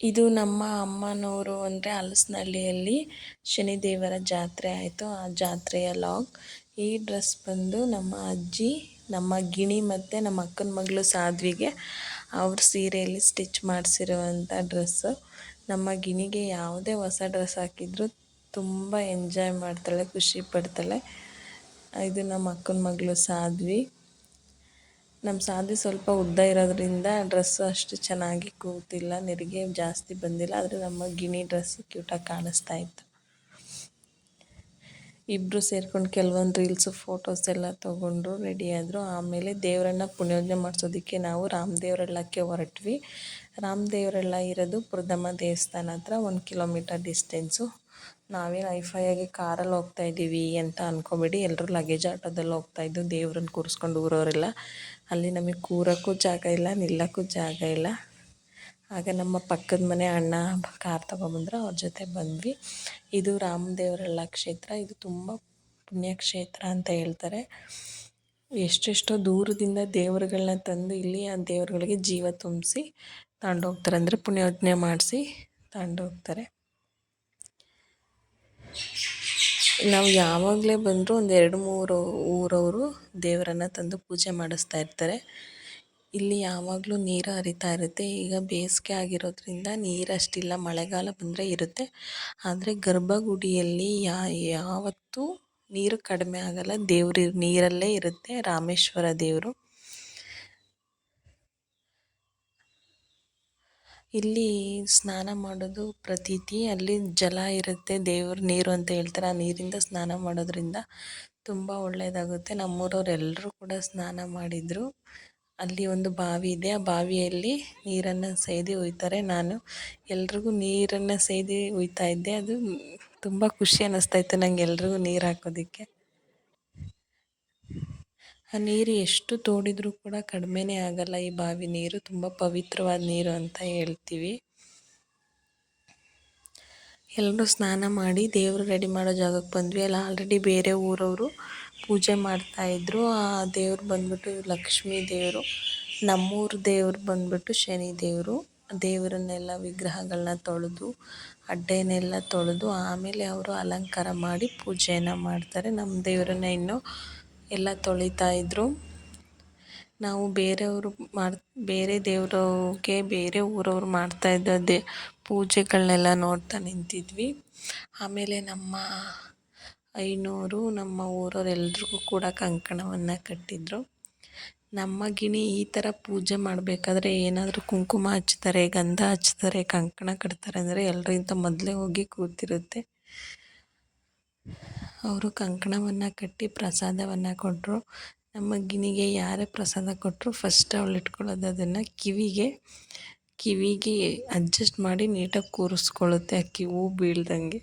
ಇದು ನಮ್ಮ ಅಮ್ಮನವರು ಅಂದರೆ ಹಲಸನಹಳ್ಳಿಯಲ್ಲಿ ಶನಿದೇವರ ಜಾತ್ರೆ ಆಯಿತು. ಆ ಜಾತ್ರೆಯ ಲಾಗ್ ಈ ಡ್ರೆಸ್ ಬಂದು ನಮ್ಮ ಅಜ್ಜಿ, ನಮ್ಮ ಗಿಣಿ ಮತ್ತು ನಮ್ಮ ಅಕ್ಕನ ಮಗಳು ಸಾಧ್ವಿಗೆ ಅವ್ರ ಸೀರೆಯಲ್ಲಿ ಸ್ಟಿಚ್ ಮಾಡಿಸಿರುವಂಥ ಡ್ರೆಸ್ಸು ನಮ್ಮ ಗಿಣಿಗೆ ಯಾವುದೇ ಹೊಸ ಡ್ರೆಸ್ ಹಾಕಿದ್ರು ತುಂಬ ಎಂಜಾಯ್ ಮಾಡ್ತಾಳೆ, ಖುಷಿ ಪಡ್ತಾಳೆ. ಇದು ನಮ್ಮ ಅಕ್ಕನ ಮಗಳು ಸಾಧ್ವಿ. ನಮ್ಮ ಸಾದಿ ಸ್ವಲ್ಪ ಉದ್ದ ಇರೋದ್ರಿಂದ ಡ್ರೆಸ್ ಅಷ್ಟು ಚೆನ್ನಾಗಿ ಕೂತಿಲ್ಲ, ನೆರಿಗೆ ಜಾಸ್ತಿ ಬಂದಿಲ್ಲ, ಆದರೆ ನಮ್ಮ ಗಿಣಿ ಡ್ರೆಸ್ ಕ್ಯೂಟಾಗಿ ಕಾಣಿಸ್ತಾ ಇತ್ತು. ಇಬ್ಬರು ಸೇರ್ಕೊಂಡು ಕೆಲವೊಂದು ರೀಲ್ಸು ಫೋಟೋಸ್ ಎಲ್ಲ ತೊಗೊಂಡ್ರು ರೆಡಿ ಆದರು. ಆಮೇಲೆ ದೇವರನ್ನ ಪುಣ್ಯೋಜನೆ ಮಾಡಿಸೋದಕ್ಕೆ ನಾವು ರಾಮದೇವ್ರಳ್ಳಕ್ಕೆ ಹೊರಟ್ವಿ. ರಾಮದೇವ್ರಳ್ಳ ಇರೋದು ಪುರದಮ್ಮ ದೇವಸ್ಥಾನ ಹತ್ರ, ಒಂದು ಕಿಲೋಮೀಟರ್ ಡಿಸ್ಟೆನ್ಸು ನಾವೇನು ಆಗಿ ಕಾರಲ್ಲಿ ಹೋಗ್ತಾ ಇದ್ದೀವಿ ಅಂತ ಅಂದ್ಕೊಬೇಡಿ ಎಲ್ಲರೂ ಲಗೇಜ್ ಆಟೋದಲ್ಲಿ ಹೋಗ್ತಾಯಿದ್ದು ದೇವ್ರನ್ನ ಕೂರಿಸ್ಕೊಂಡು ಊರವರೆಲ್ಲ. ಅಲ್ಲಿ ನಮಗೆ ಕೂರೋಕ್ಕೂ ಜಾಗ ಇಲ್ಲ, ನಿಲ್ಲಕ್ಕೂ ಜಾಗ ಇಲ್ಲ. ಆಗ ನಮ್ಮ ಪಕ್ಕದ ಮನೆ ಅಣ್ಣ ಕಾರ್ ತೊಗೊಬಂದ್ರು, ಅವ್ರ ಜೊತೆ ಬಂದ್ವಿ. ಇದು ರಾಮದೇವರಳ್ಳ ಕ್ಷೇತ್ರ, ಇದು ತುಂಬ ಪುಣ್ಯಕ್ಷೇತ್ರ ಅಂತ ಹೇಳ್ತಾರೆ. ಎಷ್ಟೆಷ್ಟೋ ದೂರದಿಂದ ದೇವರುಗಳನ್ನ ತಂದು ಇಲ್ಲಿ ಆ ದೇವರುಗಳಿಗೆ ಜೀವ ತುಂಬಿಸಿ ತಗೊಂಡೋಗ್ತಾರೆ ಅಂದರೆ ಪುಣ್ಯೋಜನೆ ಮಾಡಿಸಿ ತಗೊಂಡೋಗ್ತಾರೆ ನಾವು ಯಾವಾಗಲೇ ಬಂದರೂ ಒಂದು ಎರಡು ಮೂರು ಊರವರು ದೇವರನ್ನು ತಂದು ಪೂಜೆ ಮಾಡಿಸ್ತಾ ಇರ್ತಾರೆ. ಇಲ್ಲಿ ಯಾವಾಗಲೂ ನೀರು ಹರಿತಾ ಇರುತ್ತೆ. ಈಗ ಬೇಸಿಗೆ ಆಗಿರೋದ್ರಿಂದ ನೀರು ಅಷ್ಟಿಲ್ಲ, ಮಳೆಗಾಲ ಬಂದರೆ ಇರುತ್ತೆ. ಆದರೆ ಗರ್ಭಗುಡಿಯಲ್ಲಿ ಯಾ, ಯಾವತ್ತೂ ನೀರು ಕಡಿಮೆ ಆಗಲ್ಲ. ದೇವ್ರ ನೀರಲ್ಲೇ ಇರುತ್ತೆ, ರಾಮೇಶ್ವರ ದೇವರು. ಇಲ್ಲಿ ಸ್ನಾನ ಮಾಡೋದು ಪ್ರತೀತಿ. ಅಲ್ಲಿ ಜಲ ಇರುತ್ತೆ, ದೇವ್ರ ನೀರು ಅಂತ ಹೇಳ್ತಾರೆ. ಆ ನೀರಿಂದ ಸ್ನಾನ ಮಾಡೋದ್ರಿಂದ ತುಂಬ ಒಳ್ಳೆಯದಾಗುತ್ತೆ ನಮ್ಮೂರವ್ರು ಎಲ್ಲರೂ ಕೂಡ ಸ್ನಾನ ಮಾಡಿದರು. ಅಲ್ಲಿ ಒಂದು ಬಾವಿ ಇದೆ. ಆ ಬಾವಿಯಲ್ಲಿ ನೀರನ್ನು ಸೇದಿ ಒಯ್ತಾರೆ. ನಾನು ಎಲ್ರಿಗೂ ನೀರನ್ನು ಸೇದಿ ಒಯ್ತಾ ಇದ್ದೆ. ಅದು ತುಂಬ ಖುಷಿ ಅನ್ನಿಸ್ತಾ ಇತ್ತು ನಂಗೆ ಎಲ್ರಿಗೂ ನೀರು ಹಾಕೋದಕ್ಕೆ. ಆ ನೀರು ಎಷ್ಟು ತೋಡಿದರೂ ಕೂಡ ಕಡಿಮೆನೇ ಆಗಲ್ಲ. ಈ ಬಾವಿ ನೀರು ತುಂಬ ಪವಿತ್ರವಾದ ನೀರು ಅಂತ ಹೇಳ್ತೀವಿ. ಎಲ್ಲರೂ ಸ್ನಾನ ಮಾಡಿ ದೇವರು ರೆಡಿ ಮಾಡೋ ಜಾಗಕ್ಕೆ ಬಂದ್ವಿ. ಅಲ್ಲ ಆಲ್ರೆಡಿ ಬೇರೆ ಊರವರು ಪೂಜೆ ಮಾಡ್ತಾಯಿದ್ರು ಆ ದೇವ್ರು ಬಂದ್ಬಿಟ್ಟು ಲಕ್ಷ್ಮೀ ದೇವರು, ನಮ್ಮೂರ ದೇವರು ಬಂದ್ಬಿಟ್ಟು ಶನಿ ದೇವರು. ದೇವರನ್ನೆಲ್ಲ ವಿಗ್ರಹಗಳನ್ನ ತೊಳೆದು, ಅಡ್ಡೆನೆಲ್ಲ ತೊಳೆದು, ಆಮೇಲೆ ಅವರು ಅಲಂಕಾರ ಮಾಡಿ ಪೂಜೆಯನ್ನು ಮಾಡ್ತಾರೆ. ನಮ್ಮ ದೇವರನ್ನ ಇನ್ನೂ ಎಲ್ಲ ತೊಳಿತಾ ಇದ್ದರು ನಾವು ಬೇರೆಯವರು ಮಾಡಿ, ಬೇರೆ ದೇವ್ರಿಗೆ ಬೇರೆ ಊರವ್ರು ಮಾಡ್ತಾಯಿದ್ದ ದೇ ಪೂಜೆಗಳನ್ನೆಲ್ಲ ನೋಡ್ತಾ ನಿಂತಿದ್ವಿ. ಆಮೇಲೆ ನಮ್ಮ ಐನೂರು, ನಮ್ಮ ಊರವ್ರು ಎಲ್ರಿಗೂ ಕೂಡ ಕಂಕಣವನ್ನು ಕಟ್ಟಿದ್ರು. ನಮ್ಮ ಗಿಣಿ ಈ ಥರ ಪೂಜೆ ಮಾಡಬೇಕಾದ್ರೆ ಏನಾದರೂ ಕುಂಕುಮ ಹಚ್ತಾರೆ, ಗಂಧ ಹಚ್ತಾರೆ, ಕಂಕಣ ಕಟ್ತಾರೆ ಅಂದರೆ ಎಲ್ಲರಿಗಿಂತ ಮೊದಲೇ ಹೋಗಿ ಕೂತಿರುತ್ತೆ. ಅವರು ಕಂಕಣವನ್ನು ಕಟ್ಟಿ ಪ್ರಸಾದವನ್ನು ಕೊಟ್ಟರು ನಮ್ಮ ಗಿಣಿಗೆ ಯಾರೇ ಪ್ರಸಾದ ಕೊಟ್ಟರು ಫಸ್ಟ್ ಅವಳು ಇಟ್ಕೊಳ್ಳೋದು ಅದನ್ನು ಕಿವಿಗೆ ಕಿವಿಗೆ ಅಡ್ಜಸ್ಟ್ ಮಾಡಿ ನೀಟಾಗಿ ಕೂರಿಸ್ಕೊಳ್ಳುತ್ತೆ ಅಕ್ಕಿ ಹೂ ಬೀಳ್ದಂಗೆ.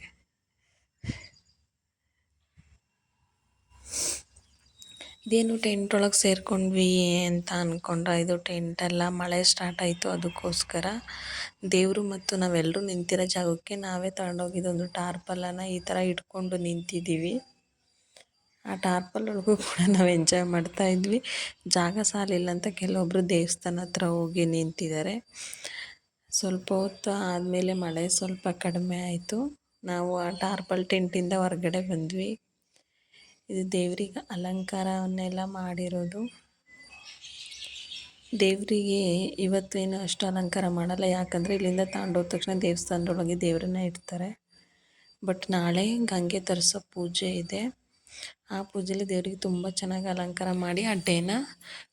ಇದೇನು ಟೆಂಟ್ ಒಳಗೆ ಸೇರ್ಕೊಂಡ್ವಿ ಅಂತ ಅಂದ್ಕೊಂಡ್ರೆ ಇದು ಟೆಂಟ್ ಎಲ್ಲ ಮಳೆ ಸ್ಟಾರ್ಟ್ ಆಯಿತು ಅದಕ್ಕೋಸ್ಕರ. ದೇವರು ಮತ್ತು ನಾವೆಲ್ಲರೂ ನಿಂತಿರೋ ಜಾಗಕ್ಕೆ ನಾವೇ ತಗೊಂಡೋಗಿದ್ದೊಂದು ಟಾರ್ಪಲನ್ನು ಈ ಥರ ಇಟ್ಕೊಂಡು ನಿಂತಿದ್ದೀವಿ. ಆ ಟಾರ್ಪಲ್ ಒಳಗೂ ಕೂಡ ನಾವು ಎಂಜಾಯ್ ಮಾಡ್ತಾ ಇದ್ವಿ. ಜಾಗ ಸಾಲಿಲ್ಲ ಅಂತ ಕೆಲವೊಬ್ಬರು ದೇವಸ್ಥಾನ ಹತ್ರ ಹೋಗಿ ನಿಂತಿದ್ದಾರೆ. ಸ್ವಲ್ಪ ಹೊತ್ತು ಆದಮೇಲೆ ಮಳೆ ಸ್ವಲ್ಪ ಕಡಿಮೆ ಆಯಿತು. ನಾವು ಆ ಟಾರ್ಪಲ್ ಟೆಂಟಿಂದ ಹೊರಗಡೆ ಬಂದ್ವಿ. ಇದು ದೇವರಿಗೆ ಅಲಂಕಾರವನ್ನೆಲ್ಲ ಮಾಡಿರೋದು. ದೇವರಿಗೆ ಇವತ್ತೇನು ಅಷ್ಟು ಅಲಂಕಾರ ಮಾಡಲ್ಲ. ಯಾಕಂದರೆ ಇಲ್ಲಿಂದ ತಗೊಂಡೋದ ತಕ್ಷಣ ದೇವಸ್ಥಾನದೊಳಗೆ ದೇವರನ್ನ ಇಡ್ತಾರೆ. ಬಟ್ ನಾಳೆ ಗಂಗೆ ತರಿಸೋ ಪೂಜೆ ಇದೆ. ಆ ಪೂಜೆಯಲ್ಲಿ ದೇವರಿಗೆ ತುಂಬ ಚೆನ್ನಾಗಿ ಅಲಂಕಾರ ಮಾಡಿ ಅಡ್ಡೆನ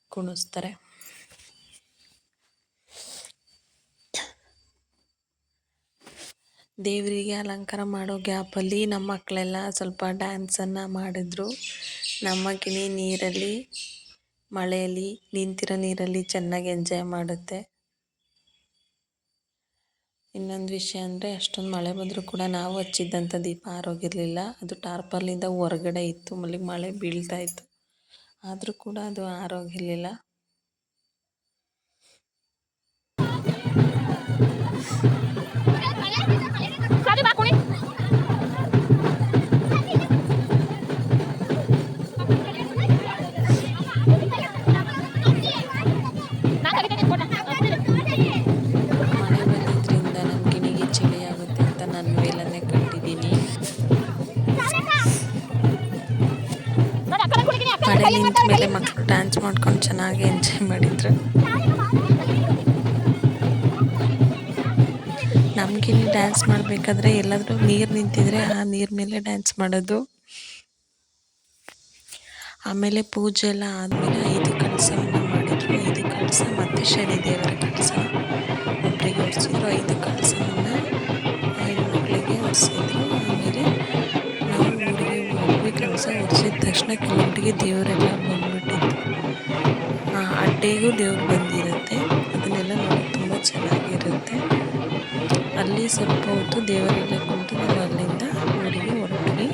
ಕುಣಿಸ್ತಾರೆ. ದೇವರಿಗೆ ಅಲಂಕಾರ ಮಾಡೋ ಗ್ಯಾಪಲ್ಲಿ ನಮ್ಮ ಮಕ್ಕಳೆಲ್ಲ ಸ್ವಲ್ಪ ಡ್ಯಾನ್ಸನ್ನು ಮಾಡಿದ್ರು. ನಮ್ಮ ಗಿಣಿ ನೀರಲ್ಲಿ, ಮಳೆಯಲ್ಲಿ ನಿಂತಿರೋ ನೀರಲ್ಲಿ ಚೆನ್ನಾಗಿ ಎಂಜಾಯ್ ಮಾಡುತ್ತೆ. ಇನ್ನೊಂದು ವಿಷಯ ಅಂದರೆ ಅಷ್ಟೊಂದು ಮಳೆ ಬಂದರೂ ಕೂಡ ನಾವು ಹಚ್ಚಿದ್ದಂಥ ದೀಪ ಆರೋಗಿರಲಿಲ್ಲ. ಅದು ಟಾರ್ಪಲ್ಲಿಂದ ಹೊರಗಡೆ ಇತ್ತು ಮಲ್ಲಿಗೆ ಮಳೆ ಬೀಳ್ತಾ ಇತ್ತು. ಆದರೂ ಕೂಡ ಅದು ಆರೋಗಿರಲಿಲ್ಲ. ಡ್ಯಾನ್ಸ್ ಮಾಡ್ಕೊಂಡು ಚೆನ್ನಾಗಿ ಎಂಜಾಯ್ ಮಾಡಿದ್ರು ನಮಗಿಲ್ಲಿ ಡ್ಯಾನ್ಸ್ ಮಾಡಬೇಕಾದ್ರೆ ಎಲ್ಲಾದರೂ ನೀರು ನಿಂತಿದ್ರೆ ಆ ನೀರ್ ಮೇಲೆ ಡ್ಯಾನ್ಸ್ ಮಾಡೋದು. ಆಮೇಲೆ ಪೂಜೆ ಎಲ್ಲ ಆದಮೇಲೆ ಐದು ಕಳಸವನ್ನು ಮಾಡಿದ್ರು. ಐದು ಕಳಸ ಮತ್ತು ಶನಿ ದೇವರ ಕಳಸ ಒಬ್ಬರಿಗೆ ಹೊರಿಸಿದ್ರು ಐದು ಕಳಸವನ್ನು ಹೆಣ್ಮಕ್ಳಿಗೆ ಹೊರಿಸಿದ್ರು ಆಮೇಲೆ ನಾವು ಊರಿಗೆ ಹೋಗಿ ಕಳಸ ಹೊರಿಸಿದ ತಕ್ಷಣ ಕೆಲವೊಟ್ಟಿಗೆ ದೇವರೆಲ್ಲ ಬಂದ್ಬಿಟ್ಟಿತ್ತು ದೇವ್ರಿಗೆ ದೇವ್ರು ಬಂದಿರುತ್ತೆ. ಅದನ್ನೆಲ್ಲ ನೋಡಿ ತುಂಬ ಚೆನ್ನಾಗಿರುತ್ತೆ. ಅಲ್ಲಿ ಸ್ವಲ್ಪ ಹೊತ್ತು ದೇವರೆಲ್ಲ ಕುಂತು ನಾವು ಅಲ್ಲಿಂದ ಊರಿಗೆ ಹೊರಟ್ವಿ.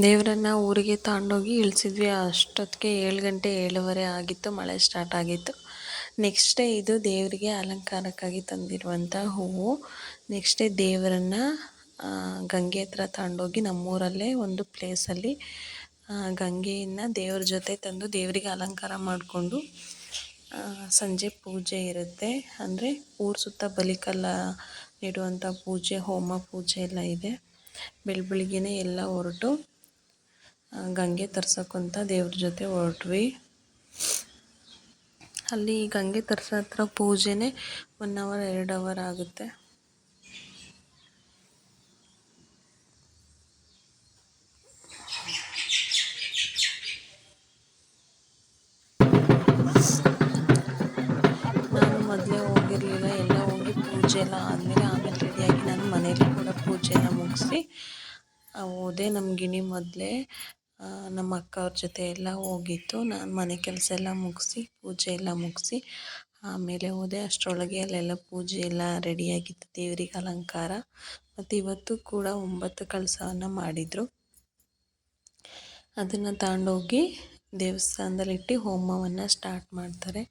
ದೇವರನ್ನ ಊರಿಗೆ ತಗೊಂಡೋಗಿ ಇಳಿಸಿದ್ವಿ. ಅಷ್ಟೊತ್ತಿಗೆ ಏಳು ಗಂಟೆ ಏಳುವರೆ ಆಗಿತ್ತು. ಮಳೆ ಸ್ಟಾರ್ಟ್ ಆಗಿತ್ತು. ನೆಕ್ಸ್ಟ್ ಡೇ ಇದು ದೇವರಿಗೆ ಅಲಂಕಾರಕ್ಕಾಗಿ ತಂದಿರುವಂಥ ಹೂವು. ನೆಕ್ಸ್ಟ್ ಡೇ ದೇವರನ್ನು ಗಂಗೆ ಹತ್ರ ತಗೊಂಡೋಗಿ ನಮ್ಮೂರಲ್ಲೇ ಒಂದು ಪ್ಲೇಸಲ್ಲಿ ಗಂಗೆಯನ್ನು ದೇವ್ರ ಜೊತೆ ತಂದು ದೇವರಿಗೆ ಅಲಂಕಾರ ಮಾಡಿಕೊಂಡು ಸಂಜೆ ಪೂಜೆ ಇರುತ್ತೆ. ಅಂದರೆ ಊರು ಸುತ್ತ ಬಲಿಕಲ್ಲ ಇಡುವಂಥ ಪೂಜೆ, ಹೋಮ ಪೂಜೆ ಎಲ್ಲ ಇದೆ. ಬೆಳ ಬೆಳಿಗ್ಗೆನೇ ಎಲ್ಲ ಹೊರಟು. ಗಂಗೆ ತರ್ಸೋಕ್ಕಂತ ದೇವ್ರ ಜೊತೆ ಹೊರಟ್ವಿ. ಅಲ್ಲಿ ಗಂಗೆ ತರ್ಸೋ ಹತ್ರ ಪೂಜೆನೇ ಒನ್ ಅವರ್ ಎರಡು ಅವರ್ ಆಗುತ್ತೆ. ನಾನು ಮೊದಲೇ ಹೋಗಿರಲಿಲ್ಲ, ಎಲ್ಲ ಹೋಗಿ ಪೂಜೆ ಎಲ್ಲ ಆದಮೇಲೆ ಆಮೇಲೆ ರೆಡಿಯಾಗಿ ನಾನು ಮನೇಲಿ ಕೂಡ ಪೂಜೆನ ಮುಗಿಸಿ ಹೋದೆ ನಮ್ಮ ಮೊದಲೇ. ನಮ್ಮ ಅಕ್ಕ ಅವ್ರ ಜೊತೆ ಎಲ್ಲ ಹೋಗಿತ್ತು ನಾನು ಮನೆ ಕೆಲಸ ಎಲ್ಲ ಮುಗಿಸಿ, ಪೂಜೆ ಎಲ್ಲ ಮುಗಿಸಿ, ಆಮೇಲೆ ಹೋದೆ. ಅಷ್ಟರೊಳಗೆ ಅಲ್ಲೆಲ್ಲ ಪೂಜೆ ಎಲ್ಲ ರೆಡಿಯಾಗಿತ್ತು. ದೇವರಿಗೆ ಅಲಂಕಾರ. ಮತ್ತು ಇವತ್ತು ಕೂಡ ಒಂಬತ್ತು ಕಳಸವನ್ನು ಮಾಡಿದರು. ಅದನ್ನು ತಗೊಂಡೋಗಿ ದೇವಸ್ಥಾನದಲ್ಲಿಟ್ಟು ಹೋಮವನ್ನು ಸ್ಟಾರ್ಟ್ ಮಾಡ್ತಾರೆ.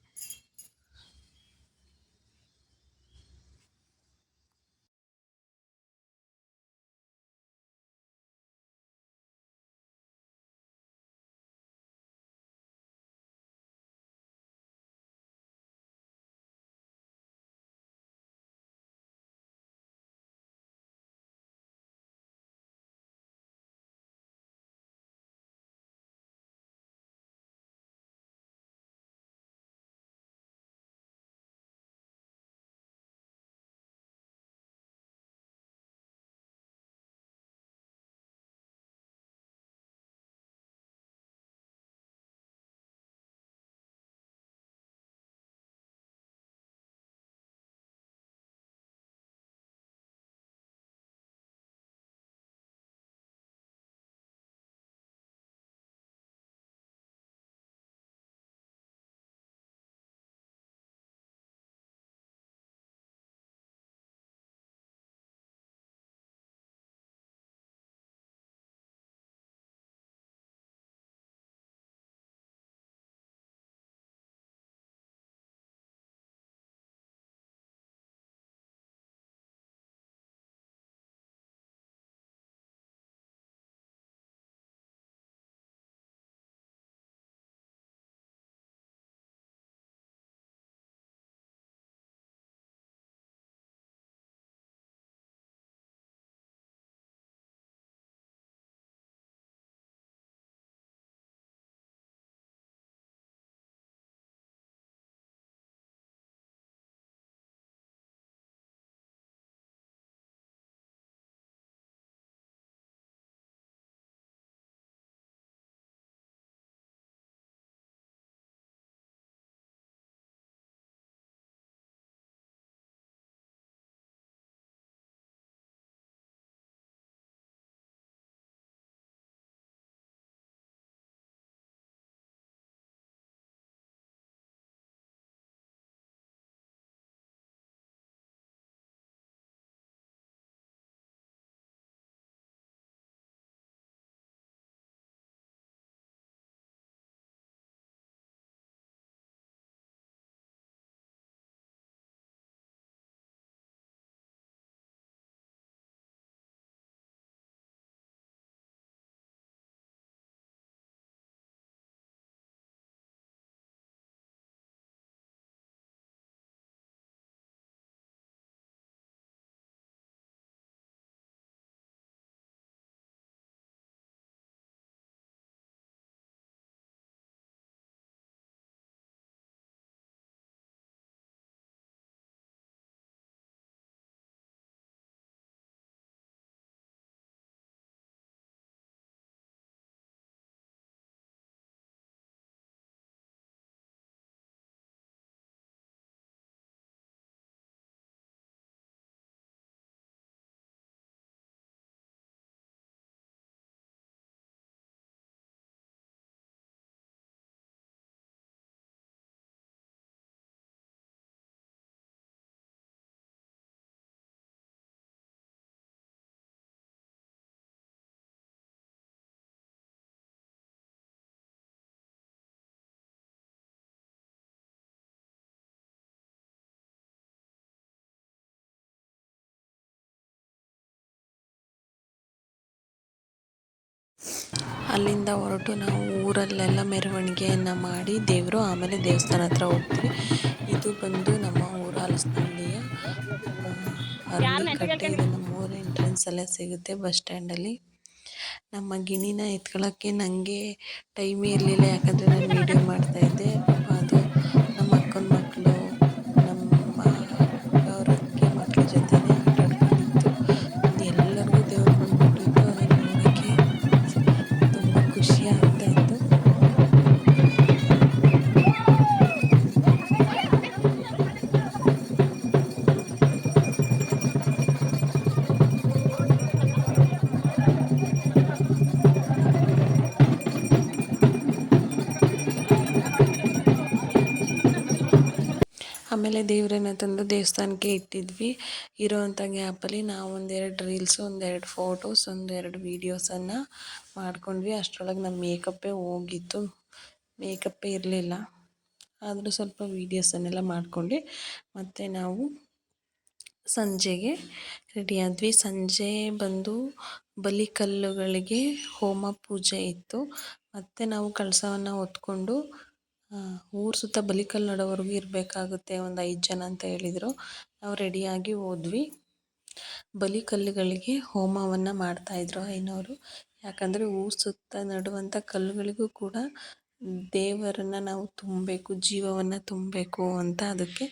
ಅಲ್ಲಿಂದ ಹೊರಟು ನಾವು ಊರಲ್ಲೆಲ್ಲ ಮೆರವಣಿಗೆಯನ್ನು ಮಾಡಿ ದೇವರು ಆಮೇಲೆ ದೇವಸ್ಥಾನ ಹತ್ರ ಹೋಗ್ತೀವಿ. ಇದು ಬಂದು ನಮ್ಮ ಊರ ಹಲಸನಹಳ್ಳಿಯ ಅರಳಿಕಟ್ಟೆ ಇದು ನಮ್ಮ ಊರ ಎಂಟ್ರೆನ್ಸ್ ಎಲ್ಲ ಸಿಗುತ್ತೆ ಬಸ್ ಸ್ಟ್ಯಾಂಡಲ್ಲಿ. ನಮ್ಮ ಗಿಣಿನ ಎತ್ಕೊಳ್ಳೋಕ್ಕೆ ನನಗೆ ಟೈಮೇ ಇರಲಿಲ್ಲ ಯಾಕಂದರೆ ನಾನು ವೀಡಿಯೋ ಮಾಡ್ತಾಯಿದ್ದೆ ಆಮೇಲೆ ದೇವರೇನ ತಂದು ದೇವಸ್ಥಾನಕ್ಕೆ ಇಟ್ಟಿದ್ವಿ. ಇರೋವಂಥ ಗ್ಯಾಪಲ್ಲಿ ನಾವು ಒಂದೆರಡು ರೀಲ್ಸ್, ಒಂದೆರಡು ಫೋಟೋಸ್, ಒಂದೆರಡು ವೀಡಿಯೋಸನ್ನು ಮಾಡ್ಕೊಂಡ್ವಿ. ಅಷ್ಟರೊಳಗೆ ನಮ್ಮ ಮೇಕಪ್ಪೇ ಹೋಗಿತ್ತು. ಮೇಕಪ್ಪೇ ಇರಲಿಲ್ಲ. ಆದರೂ ಸ್ವಲ್ಪ ವೀಡಿಯೋಸನ್ನೆಲ್ಲ ಮಾಡ್ಕೊಂಡು ಮತ್ತು ನಾವು ಸಂಜೆಗೆ ರೆಡಿ ಆದ್ವಿ. ಸಂಜೆ ಬಂದು ಬಲಿಕಲ್ಲುಗಳಿಗೆ ಹೋಮ ಪೂಜೆ ಇತ್ತು. ಮತ್ತು ನಾವು ಕಳಸವನ್ನು ಹೊತ್ಕೊಂಡು ಊರು ಸುತ್ತ ಬಲಿಕಲ್ಲು ನೋಡೋವರೆಗೂ ಇರಬೇಕಾಗುತ್ತೆ ಒಂದು ಐದು ಜನ ಅಂತ ಹೇಳಿದರು. ನಾವು ರೆಡಿಯಾಗಿ ಹೋದ್ವಿ. ಬಲಿಕಲ್ಲುಗಳಿಗೆ ಹೋಮವನ್ನು ಮಾಡ್ತಾಯಿದ್ರು ಐನೋರು ಯಾಕಂದರೆ ಊರು ಸುತ್ತ ನಡುವಂಥ ಕಲ್ಲುಗಳಿಗೂ ಕೂಡ ದೇವರನ್ನು ನಾವು ತುಂಬಬೇಕು, ಜೀವವನ್ನು ತುಂಬಬೇಕು ಅಂತ ಅದಕ್ಕೆ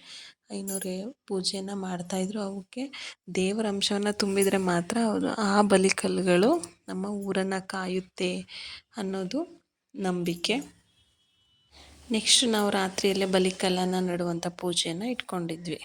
ಐನೋರು ಪೂಜೆಯನ್ನು ಮಾಡ್ತಾಯಿದ್ರು ಅವಕ್ಕೆ ದೇವರ ಅಂಶವನ್ನು ತುಂಬಿದರೆ ಮಾತ್ರ ಅವರು ಆ ಬಲಿಕಲ್ಲುಗಳು ನಮ್ಮ ಊರನ್ನು ಕಾಯುತ್ತೆ ಅನ್ನೋದು ನಂಬಿಕೆ. ನೆಕ್ಸ್ಟ್ ನಾವು ರಾತ್ರಿಯಲ್ಲೇ ಬಲಿಕಲ್ಲನ್ನು ನಡುವಂಥ ಪೂಜೆಯನ್ನು ಇಟ್ಕೊಂಡಿದ್ವಿ.